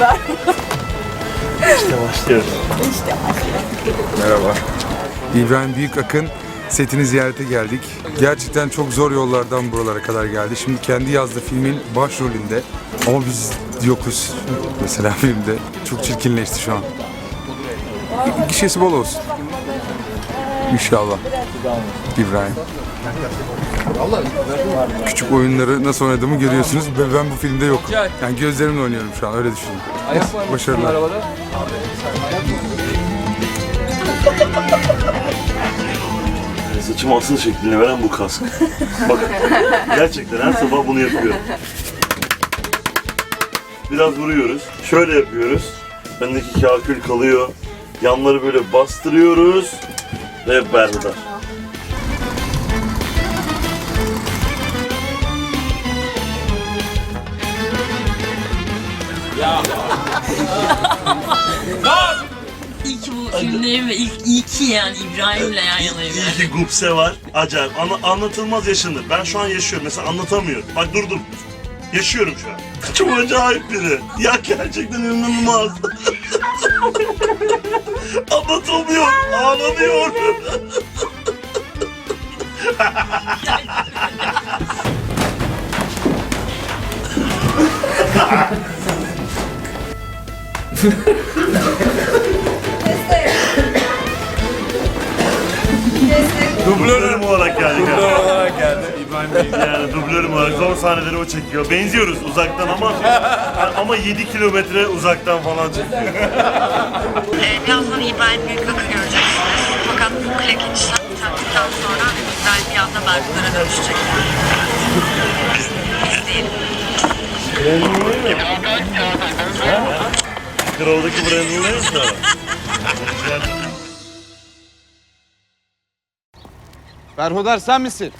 haber? İşte başlıyoruz. işte Merhaba. İbrahim Büyükakın setini ziyarete geldik. Gerçekten çok zor yollardan buralara kadar geldi. Şimdi kendi yazdığı filmin başrolünde. Ama biz yokuz mesela filmde. Çok çirkinleşti şu an. Gişesi bol olsun. İnşallah. İbrahim. Küçük oyunları nasıl oynadığımı görüyorsunuz ve ben bu filmde yokum. Yani gözlerimle oynuyorum şu an öyle düşünün. Başarılar. Saçım asıl şeklini veren bu kask. Bak gerçekten her sabah bunu yapıyorum. Biraz vuruyoruz. Şöyle yapıyoruz. Bendeki kakül kalıyor. Yanları böyle bastırıyoruz. Ve berhudar. Filmdeyim ve ilk iyi ki yani İbrahim'le yan yanayım İyi yani. ki Gupse var. Acayip. Ana- anlatılmaz yaşanır. Ben şu an yaşıyorum. Mesela anlatamıyorum. Bak durdum. Yaşıyorum şu an. Çok acayip biri. Ya gerçekten inanılmaz. Anlatamıyor. Ağlanıyor. Dublörüm olarak geldi. Dublör olarak geldi. İbrahim Bey. Yani dublörüm olarak zor sahneleri o çekiyor. Benziyoruz uzaktan ama ama 7 kilometre uzaktan falan çekiyor. Ee, birazdan İbrahim Büyükak'ı göreceksiniz. Fakat bu klek işlem taktıktan sonra İbrahim bir anda Berkutlara dönüşecek. İzleyelim. Kralı'daki Brandon değil Berhudar sen misin?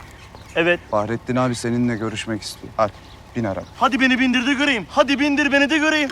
Evet. Fahrettin abi seninle görüşmek istiyor. Hadi bin araba. Hadi beni bindir de göreyim. Hadi bindir beni de göreyim.